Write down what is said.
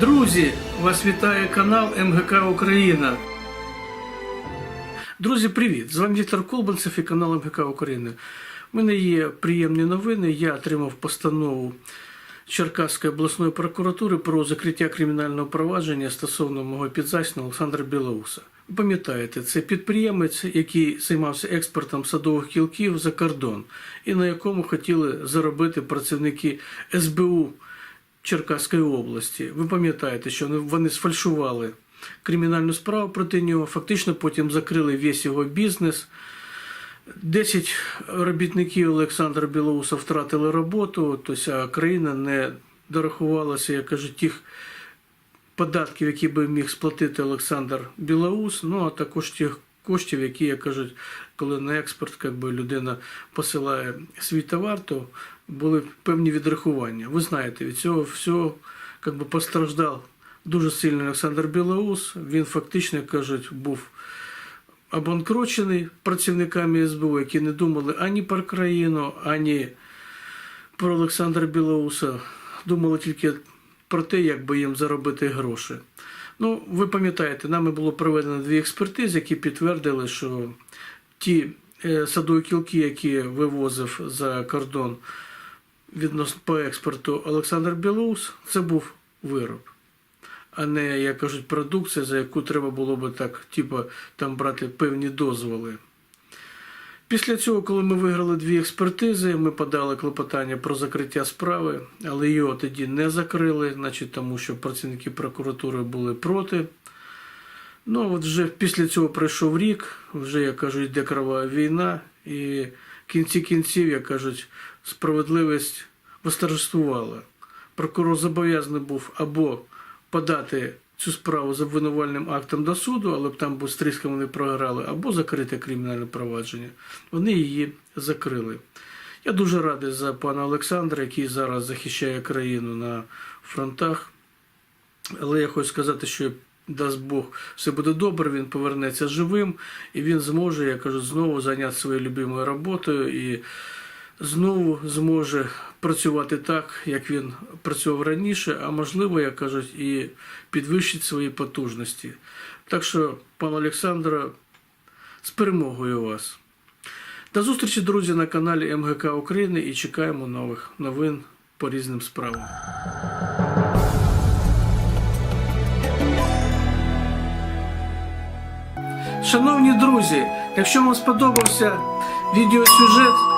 Друзі, вас вітає канал МГК Україна. Друзі, привіт! З вами Віктор Колбанцев і канал МГК України. У мене є приємні новини. Я отримав постанову Черкаської обласної прокуратури про закриття кримінального провадження стосовно мого підзасного Олександра Білоуса. Пам'ятаєте, це підприємець, який займався експортом садових кілків за кордон, і на якому хотіли заробити працівники СБУ Черкаської області. Ви пам'ятаєте, що вони- сфальшували кримінальну справу проти нього, фактично потім закрили весь його бізнес. 10 робітників Олександра Білоуса втратили роботу, тобто країна не дорахувалася, як кажуть, тих податків, які би міг сплатити Олександр Білоус, ну а також тих коштів, які, як кажуть, коли на експорт як би, людина посилає свій товар, то були певні відрахування. Ви знаєте, від цього всього як би, постраждав дуже сильно Олександр Білоус. Він фактично, як кажуть, був обанкрочений працівниками СБУ, які не думали ані про країну, ані про Олександра Білоуса. Думали тільки про те, як би їм заробити гроші. Ну, ви пам'ятаєте, нами було проведено дві експертизи, які підтвердили, що ті е, садові кілки, які вивозив за кордон відносно по експорту Олександр Білоус, це був вироб а не, як кажуть, продукція, за яку треба було би так, типу, там брати певні дозволи. Після цього, коли ми виграли дві експертизи, ми подали клопотання про закриття справи, але його тоді не закрили, значить, тому що працівники прокуратури були проти. Ну, от вже після цього пройшов рік, вже, як кажуть, йде крова війна, і в кінці кінців, як кажуть, справедливість восторжествувала. Прокурор зобов'язаний був або подати цю справу з обвинувальним актом до суду, але б там бо з тріском вони програли, або закрити кримінальне провадження. Вони її закрили. Я дуже радий за пана Олександра, який зараз захищає країну на фронтах. Але я хочу сказати, що дасть Бог, все буде добре, він повернеться живим і він зможе, я кажу, знову зайняти своєю любимою роботою і знову зможе працювати так, як він працював раніше, а можливо, як кажуть, і підвищить свої потужності. Так що, пан Олександр, з перемогою вас. До зустрічі, друзі, на каналі МГК України і чекаємо нових новин по різним справам. Шановні друзі, якщо вам сподобався відеосюжет